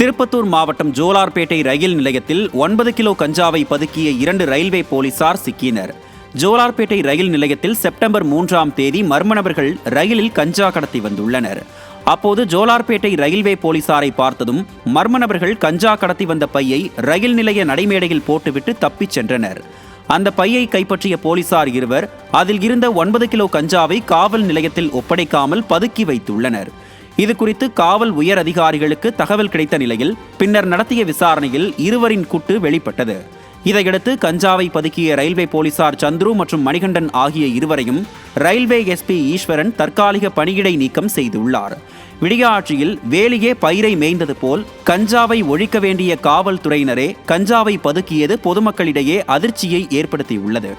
திருப்பத்தூர் மாவட்டம் ஜோலார்பேட்டை ரயில் நிலையத்தில் ஒன்பது கிலோ கஞ்சாவை பதுக்கிய இரண்டு ரயில்வே போலீசார் சிக்கினர். ஜோலார்பேட்டை ரயில் நிலையத்தில் செப்டம்பர் மூன்றாம் தேதி மர்ம நபர்கள் ரயிலில் கஞ்சா கடத்தி வந்துள்ளனர். அப்போது ஜோலார்பேட்டை ரயில்வே போலீசாரை பார்த்ததும் மர்ம நபர்கள் கஞ்சா கடத்தி வந்த பையை ரயில் நிலைய நடைமேடையில் போட்டுவிட்டு தப்பிச் சென்றனர். அந்த பையை கைப்பற்றிய போலீசார் இருவர் அதில் இருந்த ஒன்பது கிலோ கஞ்சாவை காவல் நிலையத்தில் ஒப்படைக்காமல் பதுக்கி வைத்துள்ளனர். இது குறித்து காவல் உயர் அதிகாரிகளுக்கு தகவல் கிடைத்த நிலையில் பின்னர் நடத்திய விசாரணையில் இருவரின் குட்டு வெளிப்பட்டது. இதையடுத்து கஞ்சாவை பதுக்கிய ரயில்வே போலீசார் சந்துரு மற்றும் மணிகண்டன் ஆகிய இருவரையும் ரயில்வே எஸ்பி ஈஸ்வரன் தற்காலிக பணியிடை நீக்கம் செய்துள்ளார். விடிய ஆட்சியில் வேலியே பயிரை மேய்ந்தது போல் கஞ்சாவை ஒழிக்க வேண்டிய காவல்துறையினரே கஞ்சாவை பதுக்கியது பொதுமக்களிடையே அதிர்ச்சியை ஏற்படுத்தியுள்ளது.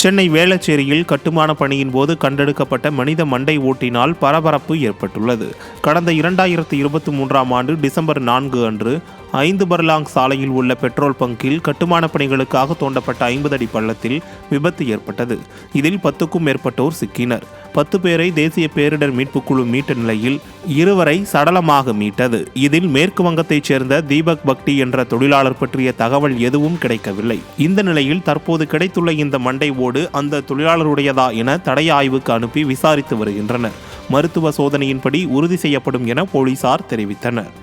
சென்னை வேளச்சேரியில் கட்டுமான பணியின் போது கண்டெடுக்கப்பட்ட மனித மண்டை ஓட்டினால் பரபரப்பு ஏற்பட்டுள்ளது. கடந்த இரண்டாயிரத்து இருபத்தி மூன்றாம் ஆண்டு டிசம்பர் நான்கு அன்று ஐந்து பர்லாங் சாலையில் உள்ள பெட்ரோல் பங்கில் கட்டுமான பணிகளுக்காக தோண்டப்பட்ட ஐம்பது அடி பள்ளத்தில் விபத்து ஏற்பட்டது. இதில் பத்துக்கும் மேற்பட்டோர் சிக்கினர். பத்து பேரை தேசிய பேரிடர் மீட்பு குழு மீட்ட நிலையில் இருவரை சடலமாக மீட்டது. இதில் மேற்கு வங்கத்தைச் சேர்ந்த தீபக் பக்டி என்ற தொழிலாளர் பற்றிய தகவல் எதுவும் கிடைக்கவில்லை. இந்த நிலையில் தற்போது கிடைத்துள்ள இந்த மண்டை ஓடு அந்த தொழிலாளருடையதா என தடய ஆய்வுக்கு அனுப்பி விசாரித்து வருகின்றனர். மருத்துவ சோதனையின்படி உறுதி செய்யப்படும் என போலீசார் தெரிவித்தனர்.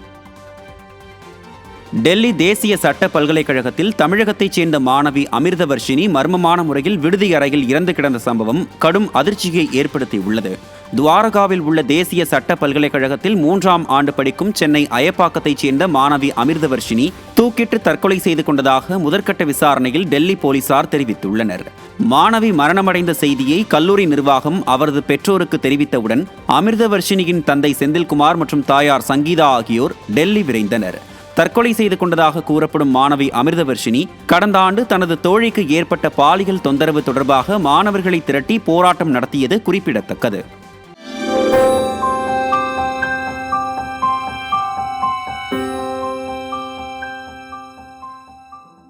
டெல்லி தேசிய சட்ட பல்கலைக்கழகத்தில் தமிழகத்தைச் சேர்ந்த மாணவி அமிர்தவர்ஷினி மர்மமான முறையில் விடுதி அறையில் இறந்து கிடந்த சம்பவம் கடும் அதிர்ச்சியை ஏற்படுத்தியுள்ளது. துவாரகாவில் உள்ள தேசிய சட்ட பல்கலைக்கழகத்தில் மூன்றாம் ஆண்டு படிக்கும் சென்னை அயப்பாக்கத்தைச் சேர்ந்த மாணவி அமிர்தவர்ஷினி தூக்கிட்டு தற்கொலை செய்து கொண்டதாக முதற்கட்ட விசாரணையில் டெல்லி போலீசார் தெரிவித்துள்ளனர். மாணவி மரணமடைந்த செய்தியை கல்லூரி நிர்வாகம் அவரது பெற்றோருக்கு தெரிவித்தவுடன் அமிர்தவர்ஷினியின் தந்தை செந்தில்குமார் மற்றும் தாயார் சங்கீதா ஆகியோர் டெல்லி விரைந்தனர். தற்கொலை செய்து கொண்டதாக கூறப்படும் மாணவி அமிர்தவர்ஷினி கடந்த ஆண்டு தனது தோழிக்கு ஏற்பட்ட பாலியல் தொந்தரவு தொடர்பாக மாணவர்களை திரட்டி போராட்டம் நடத்தியது குறிப்பிடத்தக்கது.